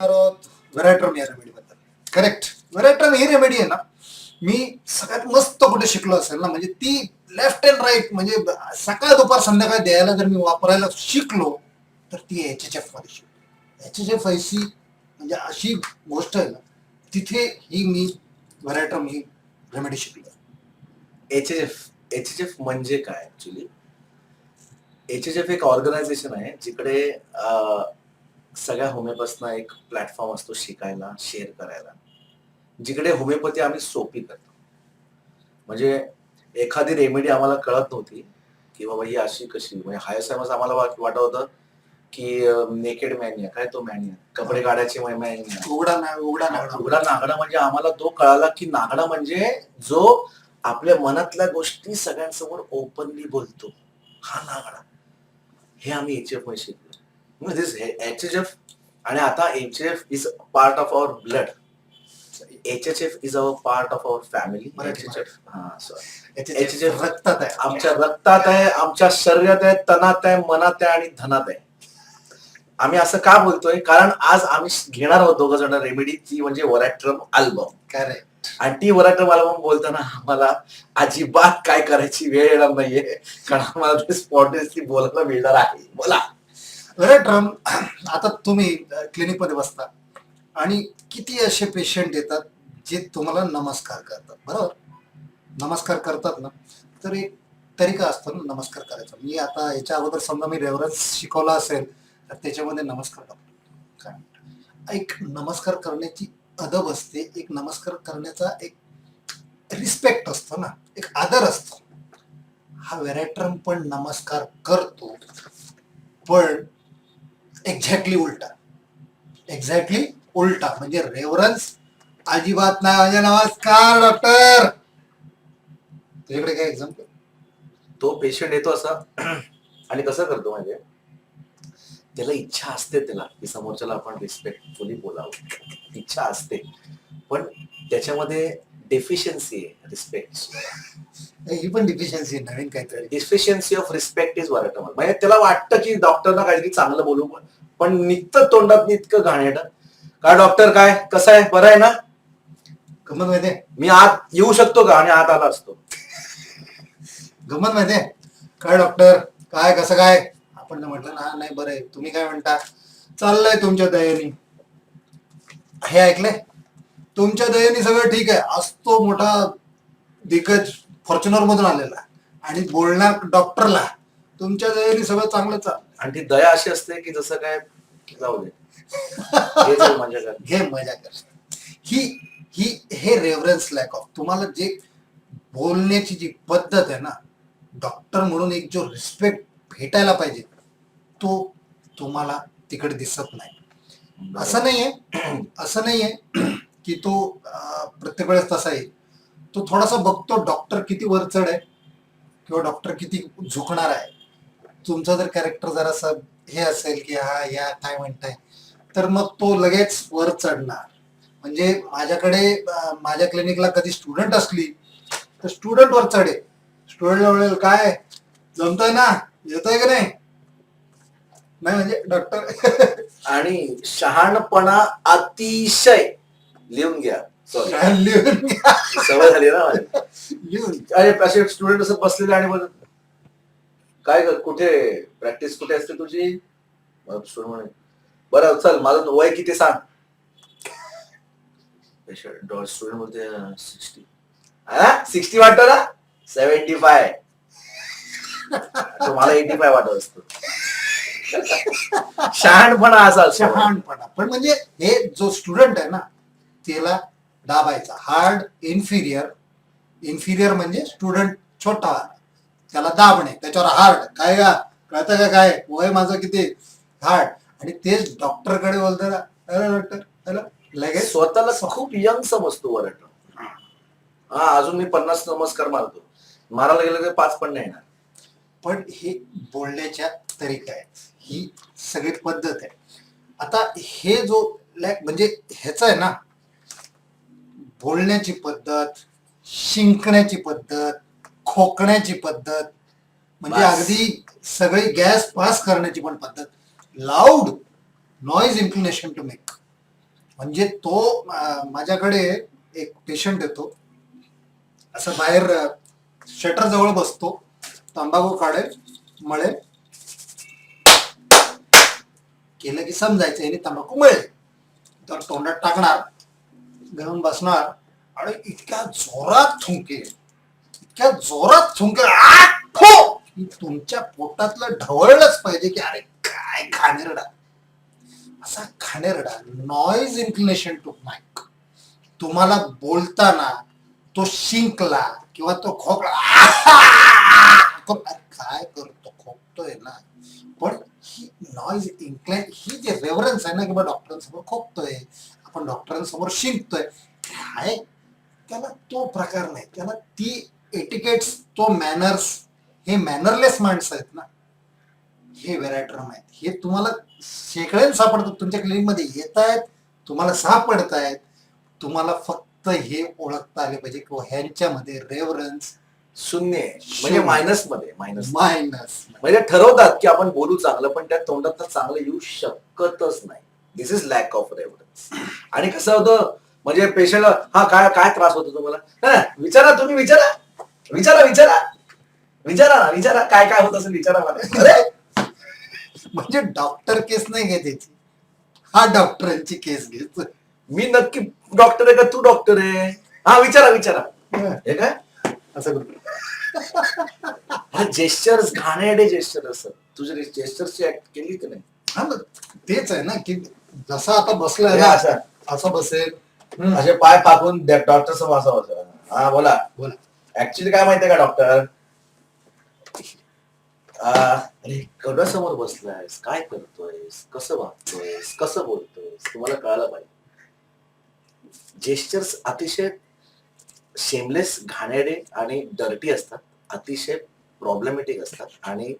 व्हरायट्रम या रेमेडी बद्दल. करेक्ट व्हरायट्रम ही रेमेडी आहे ना मी सगळ्यात मस्त कुठे शिकलो असेल ना म्हणजे ती लेफ्ट अँड राईट म्हणजे सकाळ दुपार संध्याकाळ द्यायला जर मी वापरायला शिकलो तर ती एच एच एफमध्ये शिकलो. एच एच एफ अशी म्हणजे अशी गोष्ट आहे ना तिथे ही मी व्हरायट्रम ही रेमेडी शिकलो. H H F H H F म्हणजे काय ऍक्च्युली एच एच एफ एक ऑर्गनायझेशन आहे जिकडे सगळ्या होमिओपॅथना एक प्लॅटफॉर्म असतो शिकायला शेअर करायला. जिकडे होमिओपॅथी आम्ही सोपी करतो. म्हणजे एखादी रेमेडी आम्हाला कळत नव्हती की बाबा ही अशी कशी म्हणजे हायर सायन्स आम्हाला वाट- वाटत होतं की नेकेड मॅनिया काय तो मॅनिया कपडे काढायची मॅनिया उघडा ना उघडा ना. उघडा नागडा म्हणजे आम्हाला तो कळाला की नागडा म्हणजे जो आपल्या मनातल्या गोष्टी सगळ्यांसमोर ओपनली बोलतो. हा नागडा. हे आम्ही एच एफ शिकलो. दिस एच एच एफ आणि आता H F is part of our blood H H F is our part of our family H H F हा सॉरी रक्तात आहे. आमच्या रक्तात आहे आमच्या शरीरात आहे तनात आहे मनात आहे आणि धनात आहे. आम्ही असं का बोलतोय? कारण आज आम्ही घेणार आहोत दोघ जण रेमेडी ती म्हणजे वरॅट्रम अल्बम करेक्ट आणि ती वरॅट्रम अल्बम बोलताना आम्हाला अजिबात काय करायची वेळ येणार नाहीये. कारण आम्हाला ते स्पॉटेसली बोलायला मिळणार आहे. बोला. रम आता तुम्ही क्लिनिकमध्ये बसता आणि किती असे पेशंट येतात जे तुम्हाला नमस्कार करतात बरोबर? नमस्कार करतात ना तर एक तरीका असतो ना नमस्कार करायचा. मी आता याच्या अगोदर समजा मी रेव्हरन्स शिकवला असेल तर त्याच्यामध्ये नमस्कार करतो. काय एक नमस्कार करण्याची अदब असते एक नमस्कार करण्याचा एक रिस्पेक्ट असतो ना एक आदर असतो. हा व्हेरायट्रम पण नमस्कार करतो पण एक्झॅक्टली उलटा. एक्झॅक्टली उलटा. म्हणजे रेव्हरन्स अजिबात नाही. म्हणजे नमस्कार डॉक्टर तुझ्याकडे काय एक्झाम्पल तो पेशंट येतो असा. आणि कसं करतो म्हणजे त्याला इच्छा असते त्याला. की समोरच्याला आपण रिस्पेक्टफुली बोलावं. इच्छा असते. पण त्याच्यामध्ये डेफिशियन्सी आहे रिस्पेक्ट ही पण डिफिशियन्सी नवीन काहीतरी. डिफिशियन्सी ऑफ रिस्पेक्ट इज वरटमल म्हणजे त्याला वाटतं की डॉक्टरना काहीतरी चांगलं बोलू पण. पण निघतं तोंडात इतकं घाणेट काय डॉक्टर काय? कसं आहे? बरं आहे ना? गमत माहितीये मी आत येऊ शकतो का? आणि आत आला असतो. गमत माहितीये काय डॉक्टर काय? कसं काय? आपण म्हटलं ना नाही बरं आहे. तुम्ही काय म्हणता? चाललंय तुमच्या दयेनी हे ऐकलंय? तुमच्या दयेनी सगळं ठीक आहे. आज तो मोठा दिग्गज फॉर्च्युनर मधून आलेला आणि बोलणार डॉक्टरला तुमच्या दयेनी सगळं चांगलं चाललं आणि ती दया अशी असते की जसं काय जाऊ दे. हे चल मजा कर. घे मजा कर. ही ही हे रेफरन्स लॅक ऑफ तुम्हाला जे बोलण्याची जी पद्धत आहे ना डॉक्टर म्हणून एक जो रिस्पेक्ट भेटायला पाहिजे तो तुम्हाला तिकडे दिसत नाही. असं नाहीये असं नाहीये की तो प्रत्येक वेळेस तसा येईल तो थोडासा बघतो डॉक्टर किती वरचढ आहे किंवा डॉक्टर किती झुकणार आहे. तुमचं जर कॅरेक्टर जरासा हे असेल की हा या काय म्हणताय. तर मग तो लगेच वर चढणार. म्हणजे माझ्याकडे माझ्या क्लिनिकला कधी स्टुडंट असली तर स्टुडंट वर चढेल स्टुडंटला म्हणेल काय? जमतोय ना? येतोय की नाही? नाही म्हणजे डॉक्टर आणि शहाणपणा अतिशय. लिहून घ्या. सॉरी लिहून घ्या. सवय झाली ना. लिहून अरे असे स्टुडंट असं बसलेले आणि बोलत काय ग कुठे? प्रॅक्टिस कुठे असते तुझी? स्टुडंट म्हणे बरं चल माझं वय किती सांग. स्टुडंट बोलते सिक्स्टी हा? सिक्स्टी वाटत ना? सेव्हन्टी फाय मला एटी फाय वाटत असतो. शहाणपणा असा. शहाणपणा. पण म्हणजे हे जो स्टुडंट आहे ना त्याला दाबायचा. हार्ड इन्फिरियर इन्फिरियर म्हणजे स्टुडंट छोटा. त्याला दाबणे. त्याच्यावर हार्ड काय का कळतं का काय? वय माझं किती? हार्ड आणि तेच डॉक्टरकडे बोलतं अरे डॉक्टर लगेच? स्वतःला खूप यंग समजतो वरट हा अजून मी पन्नास नमस्कार मारतो. मारायला गेलं तर पाच पण नाही येणार. पण हे बोलण्याच्या तरीका आहेत ही सगळी पद्धत आहे. आता हे जो म्हणजे ह्याच आहे ना बोलण्याची पद्धत शिंकण्याची पद्धत खोकण्याची पद्धत म्हणजे. अगदी सगळी गॅस पास करण्याची पण पद्धत. Loud noise inclination to make म्हणजे तो माझ्याकडे एक पेशंट येतो. असं बाहेर शटर जवळ बसतो. तंबाखू काढेल मळेल. केलं की समजायचं याने तंबाखू मळेल. तर तोंडात टाकणार. घेऊन बसणार आणि इतक्या जोरात थुंकेल इतक्या जोरात थुंकेल आ, की तुमच्या पोटातलं ढवळलंच पाहिजे की अरे काय खाणेरडा असा खाणेरडा नॉईज इन्क्लिनेशन टू माईक तुम्हाला बोलताना तो शिंकला किंवा तो खोकला काय करतो? खोकतोय ना. पण ही नॉईज इन्क्लाइन ही जे रेव्हरन्स आहे ना किंवा डॉक्टरांसमोर खोकतोय. आपण डॉक्टरांसमोर शिंकतोय. काय? त्याला तो प्रकार नाही. त्याला ती एटिकेट्स तो मॅनर्स हे मॅनरलेस माणसं आहेत ना. हे व्हेरायट्रम आहेत. हे तुम्हाला शेकड्यान सापडतात. तुमच्या क्लिनिकमध्ये येत आहेत तुम्हाला सापडत आहेत तुम्हाला फक्त हे ओळखता आले पाहिजे किंवा ह्यांच्यामध्ये रेफरन्स शून्य आहे. म्हणजे. मायनसमध्ये मायनस मायनस म्हणजे ठरवतात की आपण बोलू चांगलं पण त्या तोंडात चांगलं येऊ शकतच नाही. This is lack of reference आणि कसं होतं म्हणजे पेशंट हा काय काय त्रास होतो तुम्हाला? विचारा तुम्ही विचारा. विचारा विचारा. विचारा ना विचारा. काय काय होत असेल विचारा मला. म्हणजे डॉक्टर केस नाही घेत हा डॉक्टरांची केस घेतो. मी नक्की डॉक्टर आहे का? तू डॉक्टर आहे. हा विचारा विचारा. हे. काय? असं करू. हा जेस्चर्स घाणेरडे जेस्चर असत तुझे जेस्चरची ऍक्ट केली की नाही? हा तेच आहे ना की जसा आता बसलाय ना असं. असं बसेल. हम्म. असे पाय पाकून डॉक्टर समोर असं बसलं. हा बोला. बोला. ऍक्च्युली काय माहितीये का डॉक्टर? अरे समोर बसलायस. काय करतोयस? कसं वागतोयस? कसं बोलतोयस? तुम्हाला कळायला पाहिजे. जेस्चर्स अतिशय शेमलेस घाणेरडे आणि डर्टी असतात. अतिशय प्रॉब्लेमॅटिक असतात. आणि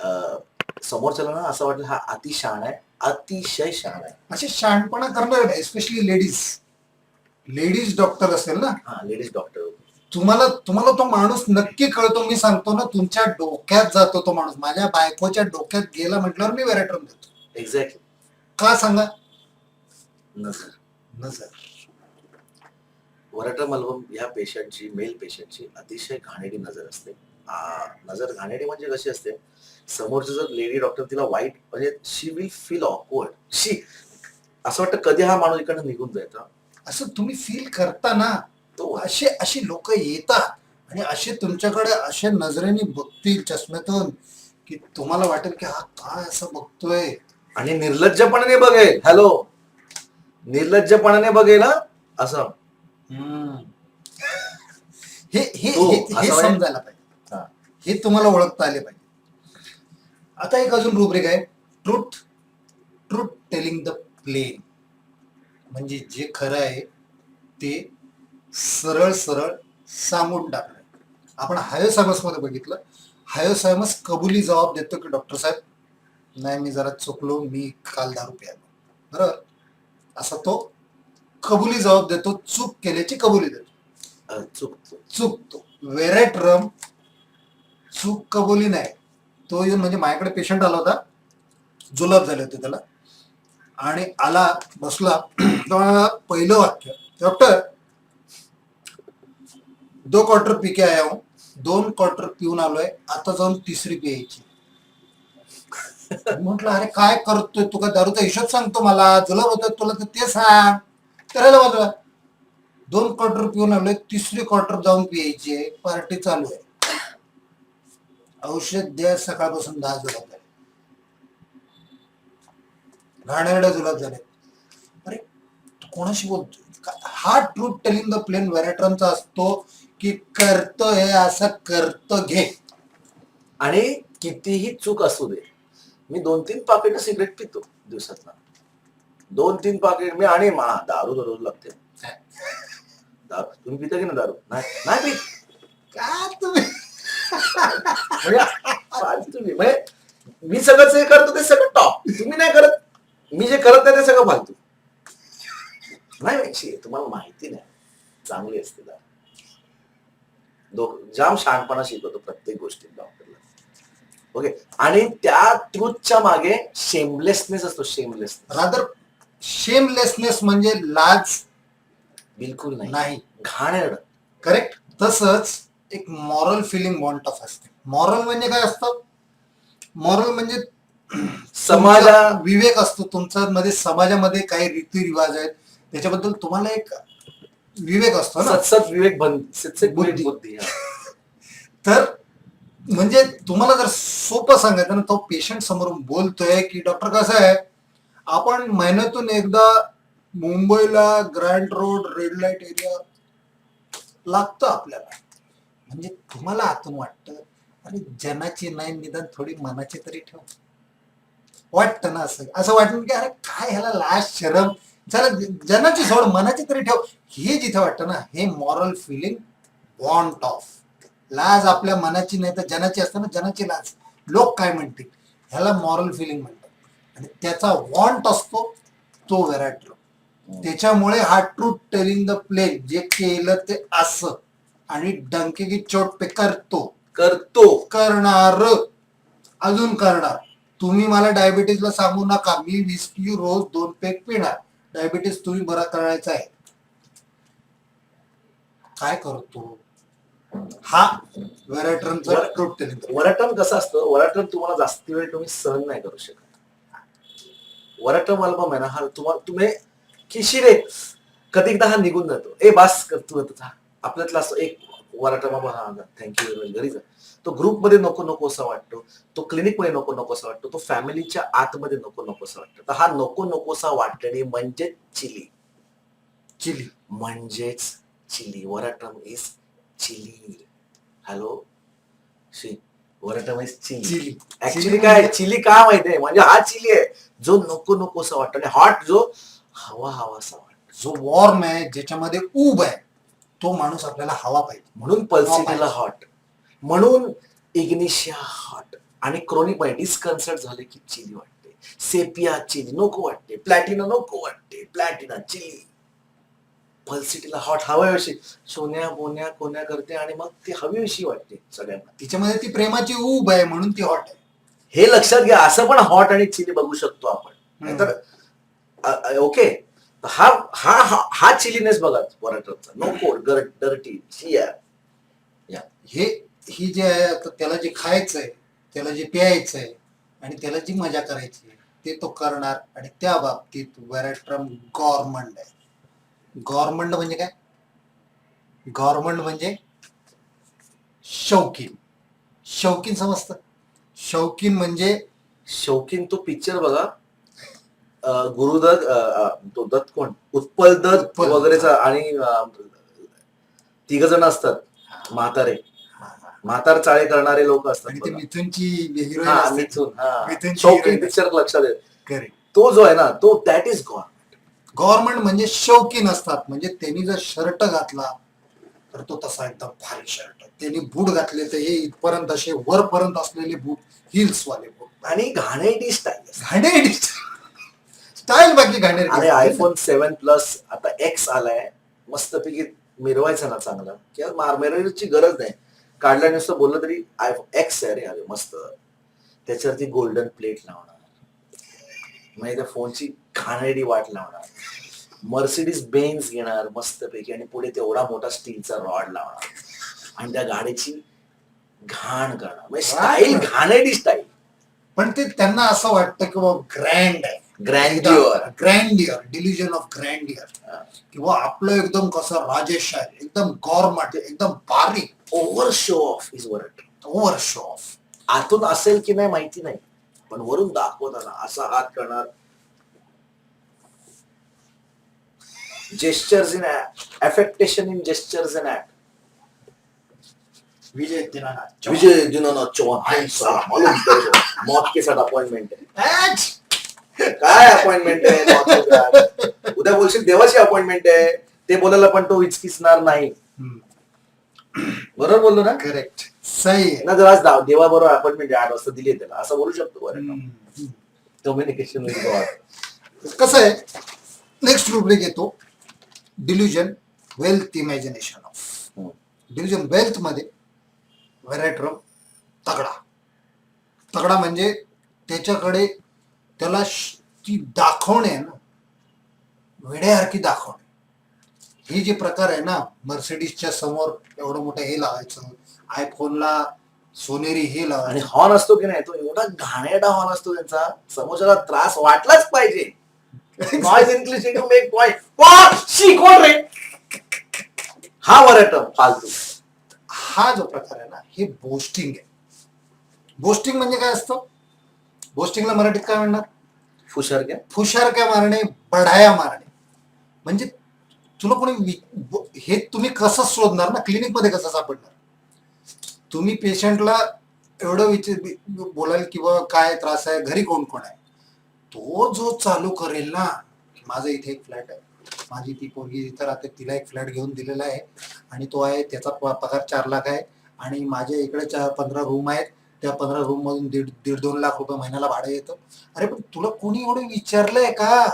अं, समोरच्याला ना असं वाटलं हा अति शहाण आहे. अतिशय शहाण आहे. असे शहाणपणा करणार एस्पेशली लेडीज लेडीज डॉक्टर असेल ना? हा लेडीज डॉक्टर तुम्हाला तुम्हाला तो माणूस नक्की कळतो मी सांगतो ना तुमच्या डोक्यात जातो तो माणूस. माझ्या बायकोच्या डोक्यात गेला म्हटल्यावर मी वेरेटरम देतो एक्झॅक्टली का सांगा? नजर. नजर. वरटम अल्बम ह्या पेशंटची मेल पेशंटची अतिशय घाणेरी नजर असते. आ, नजर घाणेरी म्हणजे कशी असते? समोरचं जर लेडी डॉक्टर तिला वाईट म्हणजे she will feel awkward she असं वाटतं कधी हा माणूस इकडनं निघून जायचा असं तुम्ही फील करता ना तो. असे अशी लोक येतात आणि असे तुमच्याकडे अशा नजरेने बघतील चष्म्यातून की तुम्हाला वाटेल की हा काय असं बघतोय. आणि निर्लज्जपणाने बघेल. हॅलो निर्लज्जपणाने बघेल हा? असं. हे हे हे- असं हे म्हणजे- समजायला हा. पाहिजे हे तुम्हाला ओळखता आले पाहिजे. आता एक अजून रुब्रिक आहे. Truth truth telling the plain म्हणजे जे खरं आहे ते सरळ सरळ सांगून टाकणं आपण हायोसायमसमध्ये बघितलं. हायोसायमस कबुली जबाब देतो की डॉक्टर साहेब? नाही मी जरा चुकलो मी काल दारू प्यालो. बरोबर? असा तो कबुली जबाब देतो चूक केल्याची कबुली देतो. चुकतो चुकतो वेरेट्रम चूक कबुली नाही. तो येऊन म्हणजे माझ्याकडे पेशंट आला होता. जुलाब झाले होते त्याला. आणि आला बसला. तेव्हा पहिलं वाक्य डॉक्टर दो क्वार्टर पी के आया हूं. दोन क्वार्टर पिऊन आलोय. आता जाऊन तिसरी प्यायची. म्हटलं अरे काय करतोय? तुका दारूचा हिशोब सांगतो मला. जुलाब होतोय तुला तर ते सांग. करायला बाजूला दोन क्वार्टर पिऊन आलोय. तिसरी क्वार्टर जाऊन प्यायची आहे. पार्टी चालू आहे. औषध द्या सकाळपासून दहा जुलाब झाले. घाणेरडे जुलाब झाले. अरे तू कोणाशी बोलतोय? का- हा ट्रूथ टेलिंग द प्लेन व्हॅरेट्रमचा असतो की करतो हे असं करतो घे. आणि कितीही चूक असू दे मी दोन तीन पाकिट सिगरेट पितो दिवसात दोन तीन पाकिट मी आणि मा दारू दररोज लागते. दारू तुम्ही पिता की ना दारू? नाही नाही पित. का तुम्ही म्हणजे मी म्हणजे मी सगळं जे करतो ते सगळं टॉप तुम्ही नाही करत मी जे करत नाही ते सगळं फालतू. नाही माहिती तुम्हाला माहिती नाही. चांगली असते जाम शहाणपणा शिकवतो प्रत्येक गोष्टीत डॉक्टरला ओके आणि त्या ट्रूथच्या मागे शेमलेसनेस असतो शेमलेस रादर शेमलेसनेस म्हणजे लाज बिलकुल नाही. नाही. घाणेरड. करेक्ट तसंच एक मॉरल फिलिंग वॉन्ट ऑफ असते. मॉरल म्हणजे काय असतं? मॉरल म्हणजे समाजा विवेक असतो. तुमच्या मध्ये समाजामध्ये काही रीतिरिवाज आहेत. त्याच्याबद्दल तुम्हाला एक विवेक असतो ना. सतसत विवेक बुद्धी. तर म्हणजे तुम्हाला जर सोपं सांगायचं ना तो पेशंट समोरून बोलतोय की डॉक्टर कसं आहे? आपण महिन्यातून एकदा मुंबईला grand road red light area लागतं आपल्याला. म्हणजे तुम्हाला आतून वाटतं अरे जनाची नाही निदान थोडी मनाची तरी ठेव. वाटतं ना असं? असं वाटतं की अरे काय ह्याला लाज शरम? चला जनाची सोड मनाची तरी ठेव. हे जिथे वाटतं ना हे मॉरल फिलिंग वॉन्ट ऑफ लाज आपल्या मनाची नाही तर जनाची असते ना जनाची लाज. लोक काय म्हणतील? ह्याला मॉरल फिलिंग म्हणतात. आणि त्याचा वॉन्ट असतो तो विराट त्याच्यामुळे हा ट्रूथ टेलिंग द प्ले जे केलं ते असं. आणि डंके की चोट पे करतो. करतो. करणार. अजून करणार. तुम्ही मला डायबिटीजला सांगू नका. मी विस्की रोज दोन पेक पिणार. डायबिटीस तुम्ही बरा करायचा आहे. काय करतो? हा वेरायटरचा वर- ट्रूथ टेलिंग वराटम कसं असतं? वराटम तुम्हाला जास्त वेळ तुम्ही सहन नाही करू शकत. वराटम अल्बम आहे ना हा तुम्हाला तुम्ही किशी रे कधी एकदा हा निघून जातो. ए बास कर तू आता जा. आपल्यातला असतो एक वराटम बाबा हा थँक्यू घरी जा तो ग्रुपमध्ये नको नको असा वाटतो. तो क्लिनिकमध्ये नको नको असा वाटतो. तो फॅमिलीच्या आतमध्ये नको नको असा वाटतो. तर हा नको नकोसा वाटणे म्हणजे चिली. चिली. म्हणजेच chilly. वराटम is chilly. Hello she वराटम is chilly. Chilly. Actually काय चिली का माहितीये म्हणजे हा चिली आहे. जो नको नको असा वाटतो. आणि हॉट जो हवा हवा असा वाटतो. जो वॉर्म आहे ज्याच्यामध्ये उब आहे. तो माणूस आपल्याला हवा पाहिजे. म्हणून पल्सिटीला हॉट म्हणून इग्निशिया हॉट आणि क्रोनिकमध्ये डिस्कन्सर्ट झाले की चिली वाटते. सेपिया चिली नको वाटते. प्लॅटिना नको वाटते. Platina chilly. पल्सिटीला हॉट हवाविषयी. सोन्या बोन्या कोण्या करते आणि मग ती हवीविषयी वाटते सगळ्यांना. तिच्यामध्ये ती प्रेमाची उब आहे म्हणून ती हॉट आहे. हे लक्षात घ्या. असं पण हॉट आणि चिली बघू शकतो आपण. नाहीतर ओके हा हा हा- हा चिलीनेस बघा वराटरचा नो कोड डर्टी चिया. हे ही जे आहे आता त्याला जे खायचंय त्याला जे प्यायचंय आणि त्याला जी मजा करायची आहे, ते तो करणार आणि त्या बाबतीत वॅरेट्रम गव्हर्नमेंट आहे. गव्हर्नमेंट म्हणजे काय? गव्हर्नमेंट म्हणजे शौकीन. शौकीन समजतं? शौकीन म्हणजे शौकीन तो पिक्चर बघा. गुरुदत्त तो दत्त कोण? उत्पल दत्त. वगैरेचा आणि तिघ जण असतात. म्हातारे. म्हातार चाळे करणारे लोक असतात. मिथूनची मिथून, शौकीन पिक्चर लक्षात येत तो जो आहे ना तो दॅट इज गॉड गव्हर्नमेंट म्हणजे शौकीन असतात. म्हणजे त्यांनी जर शर्ट घातला तर तो तसा एकदम भारी शर्ट त्यांनी बूट घातले तर हे इथपर्यंत असे वरपर्यंत असलेले बूट हिल्स वाले बूट. आणि घाणेरडी स्टाईल घाणेरडी स्टाईल बाकी घाणेरडी. आणि आयफोन सेव्हन प्लस आता एक्स आलाय मस्तपैकी मिरवायचा ना चांगला. किंवा मार मिरवायची गरज नाही. काढला नुसतं बोललं तरी आयफोन एक्स आहे रे अरे मस्त. त्याच्यावरती गोल्डन प्लेट लावणार. म्हणजे त्या फोनची घाणेरडी वाट लावणार. मर्सिडीज बेन्स घेणार मस्तपैकी आणि पुढे तेवढा मोठा स्टीलचा रॉड लावणार. आणि त्या गाडीची घाण करणार. म्हणजे स्टाईल घाणेरडी स्टाईल पण ते त्यांना असं वाटतं की बाबा ग्रँड आहे. ग्रँड्युअर ग्रँडियर डिल्युजन ऑफ़ ग्रँडियर किंवा आपलं एकदम कसं राजेश आहे एकदम गॉर्मट एकदम बारीक. Over show off is word over show off आतून असेल की नाही माहिती नाही पण वरून दाखवताना असा हात करणार. Gestures in affectation in gestures in act Vijay Dinanath Vijay Dinanath Chauhan मौत के साथ अपॉइंटमेंट ऍच! काय अपॉइंटमेंट आहे? उद्या बोलशील देवाची अपॉइंटमेंट आहे. ते बोलायला पण तो इचकिसणार नाही. बरोबर बोललो ना? करेक्ट सही ना जर आज देवा बरोबर अपॉइंटमेंट आठ वाजता दिली त्याला असं बोलू शकतो बरं. कम्युनिकेशन कसं आहे? नेक्स्ट रुब्रिक येतो delusion wealth imagination of. Delusion वेल्थमध्ये veratrum तगडा. तगडा म्हणजे त्याच्याकडे त्याला ती दाखवणे आहे ना वेड्यासारखी दाखवणे. हे जे प्रकार आहे ना मर्सिडीजच्या समोर एवढं मोठं हे लावायचं आयफोनला सोनेरी हे आणि लावायचं हॉर्न असतो की नाही तो एवढा घाणेरडा हॉर्न असतो त्यांचा समोरच्याला त्रास वाटलाच पाहिजे. Noise increase to make point she कोण रे? हा वरट फालतू. हा जो प्रकार आहे ना हे बोस्टिंग आहे. बोस्टिंग म्हणजे काय असतं? बोस्टिंगला मराठीत काय म्हणणार? फुशर क्या? फुशारक्या मारणे बढाया मारणे. म्हणजे तुला कोणी वि- हे तुम्ही कसं शोधणार ना? क्लिनिकमध्ये कसं सापडणार? तुम्ही पेशंटला एवढं विचार बोलाल की बा काय त्रास आहे? घरी कोण कोण आहे? तो जो चालू करेल ना की माझं इथे एक फ्लॅट आहे. माझी ती पोरगी इथं राहते तिला एक फ्लॅट घेऊन दिलेला आहे. आणि तो आहे त्याचा प- पगार चार लाख आहे. आणि माझ्या इकडे चार पंधरा रूम आहेत. त्या पंधरा रूम मधून दीड दीड दोन लाख रुपये महिन्याला भाडं येतं. अरे पण तुला कोणी एवढं विचारलंय का?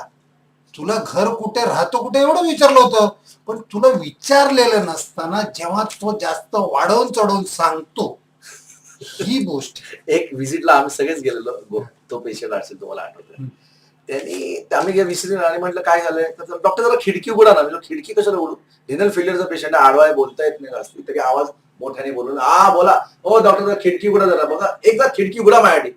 तुला घर कुठे राहतो कुठे एवढं विचारलं होतं. पण तुला विचारलेलं नसताना जेव्हा तो जास्त वाढवून चढवून सांगतो ही गोष्ट. एक व्हिजिटला आम्ही सगळेच गेलेलो. तो पेशंट असेल तुम्हाला आठवत. त्यांनी आम्ही काय विसरले आणि म्हटलं काय झालंय? तर डॉक्टर जरा खिडकी उघडा ना. म्हणजे खिडकी कशाला उघडू? रिनल फेलियरचा पेशंट आडवा आहे बोलता येत नाही. जास्ती तरी आवाज मोठ्याने बोलून हा बोला. हो डॉक्टर खिडकी उघडा जरा बघा. एकदा खिडकी उघडा माझ्यासाठी.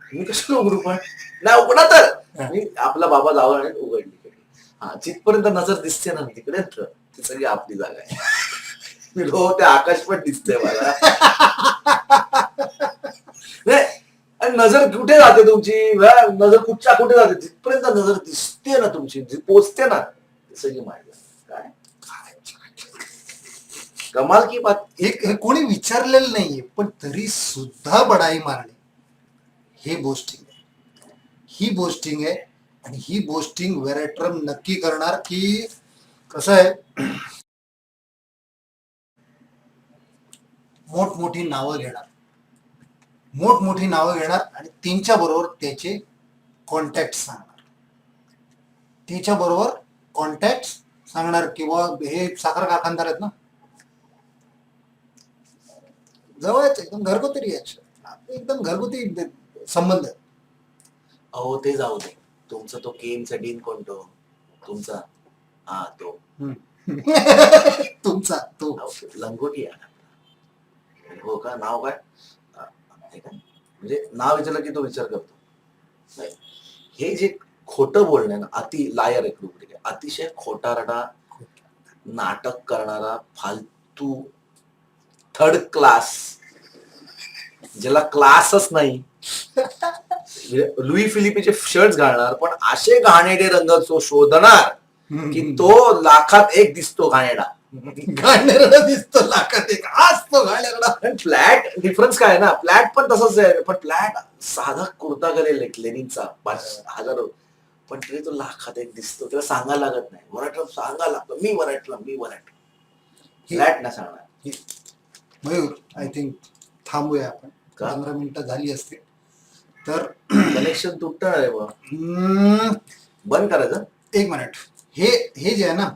मी कशाला उघडू पण? नाही उघडा तर. मी आपला बाबा जावं आणि उघडली हा जिथपर्यंत नजर दिसते ना तिकडे ती सगळी आपली जागा आहे. मी हो ते आकाश पण दिसतंय मला. नाही आणि नजर कुठे जाते तुमची? नजर कुठच्या कुठे जाते? जिथपर्यंत नजर दिसते ना तुमची जी पोचते ना ती सगळी माहिती काय कमाल की बात. एक हे कोणी विचारलेलं नाहीये पण तरी सुद्धा बडाई मारणे. हे बोस्टिंग आहे. ही बोस्टिंग आहे आणि ही बोस्टिंग वेरेट्रम नक्की करणार की कसं आहे? मोठमोठी नावं घेणार. मोठमोठी नावं घेणार आणि त्यांच्या बरोबर त्याचे कॉन्टॅक्ट सांगणार. त्याच्या बरोबर कॉन्टॅक्ट सांगणार किंवा हे साखर कारखानदार आहेत ना जवळच एकदम घरगुती रिॲक्शन एकदम घरगुती संबंध. आहे. अहो ते जाऊ दे. तुमचा तो केमचा डीन कोणतो तुमचा? हा तो. तुमचा तो. लंगोटी. हो का? नाव काय? म्हणजे नाव विचारलं की तो विचार करतो. नाही. हे जे खोटं बोलणं आहे ना अति लायर एक अतिशय खोटारडा नाटक करणारा फालतू थर्ड क्लास ज्याला क्लासच नाही. लुई फिलिपीचे शर्ट घालणार पण असे घाणेडे रंग तो शोधणार की तो लाखात एक दिसतो घाणेडा. गाण्याला दिसतो लाखात एक. आज तो गाण्याला फ्लॅट डिफरन्स काय ना? फ्लॅट पण तसंच आहे. पण फ्लॅट साधा कुर्ता करेल लेनिनचा? हजार पण तरी तो लाखात एक दिसतो. त्याला सांगायला लागत नाही. वराटला सांगायला लागतं. मी वराटला मी वराट फ्लॅट ना सांगणार. मयूर आय थिंक थांबूया आपण. का? पंधरा मिनिटं झाली असतील तर कनेक्शन तुटणार आहे बा हम्म, बंद करायचं? एक मिनिट हे हे जे आहे ना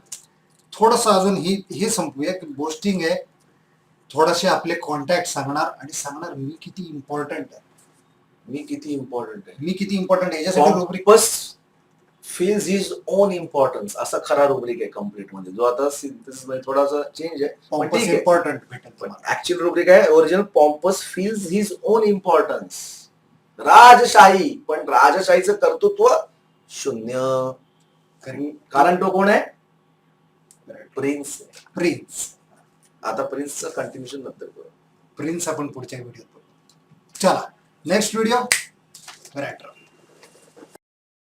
थोडस अजून ही हे संपूया की बोस्टिंग आहे. थोडेसे आपले कॉन्टॅक्ट सांगणार आणि सांगणार मी किती इम्पॉर्टंट आहे. मी किती इम्पॉर्टंट आहे? मी किती इम्पॉर्टंट आहे याच्यासाठी rubric pompous feels his own importance असा खरा रुब्रिक आहे कंप्लीट मध्ये जो आता सिंथेसिस मध्ये थोडासा चेंज आहे इम्पॉर्टंट भेटेल ऍक्च्युअल रुब्रिक आहे original pompous feels his own importance राजशाही पण राजशाहीचं कर्तृत्व शून्य. कारण- तो कोण आहे? प्रिन्स प्रिन्स आता प्रिन्सचं कंटिन्युशन नंतर करू. प्रिन्स आपण पुढच्या व्हिडिओत चला नेक्स्ट व्हिडिओ बरं